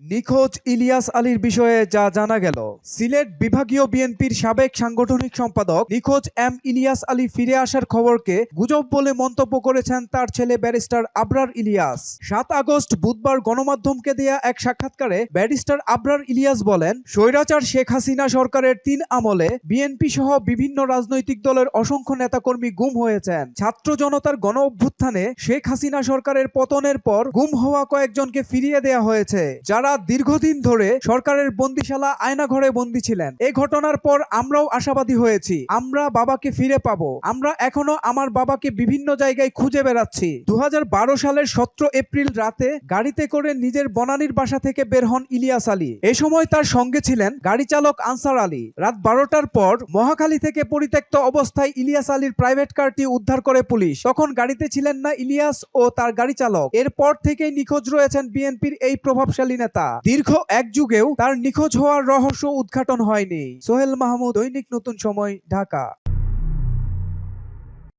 নিখোঁজ ইলিয়াস আলীর বিষয়ে যা জানা গেল, সিলেট বিভাগীয় বিএনপির সাবেক সাংগঠনিক সম্পাদক নিখোঁজ এম ইলিয়াস আলী ফিরে আসার খবরকে গুজব বলে মন্তব্য করেছেন তার ছেলে ব্যারিস্টার আবরার ইলিয়াস। সাত আগস্ট বুধবার গণমাধ্যমকে দেয়া এক সাক্ষাৎকারে ব্যারিস্টার আবরার ইলিয়াস বলেন, স্বৈরাচার শেখ হাসিনা সরকারের তিন আমলে বিএনপি সহ বিভিন্ন রাজনৈতিক দলের অসংখ্য নেতাকর্মী গুম হয়েছেন। ছাত্র জনতার গণ অভ্যুত্থানে শেখ হাসিনা সরকারের পতনের পর গুম হওয়া কয়েকজনকে ফিরিয়ে দেয়া হয়েছে, যারা দীর্ঘদিন ধরে সরকারের বন্দিশালা আয়নাঘরে বন্দী ছিলেন। এই ঘটনার পর আমরাও আশাবাদী হয়েছি। আমরা বাবাকে ফিরে পাবো। আমরা এখনও আমার বাবাকে বিভিন্ন জায়গায় খুঁজে বেড়াচ্ছি। দু হাজার বারো সালের সতেরো এপ্রিল রাতে গাড়িতে করে নিজের বনানীর বাসা থেকে বের হন ইলিয়াস আলী। এ সময় তার সঙ্গে ছিলেন গাড়ি চালক আনসার আলী। রাত বারোটার পর মহাখালী থেকে পরিত্যক্ত অবস্থায় ইলিয়াস আলীর প্রাইভেট কারটি উদ্ধার করে পুলিশ। তখন গাড়িতে ছিলেন না ইলিয়াস ও তার গাড়ি চালক। এরপর থেকেই নিখোঁজ রয়েছেন বিএনপির এই প্রভাবশালী নেতা। দীর্ঘ এক যুগেও তার নিখোঁজ হওয়ার রহস্য উদ্ঘাটন হয়নি। সোহেল মাহমুদ, দৈনিক নতুন সময়, ঢাকা।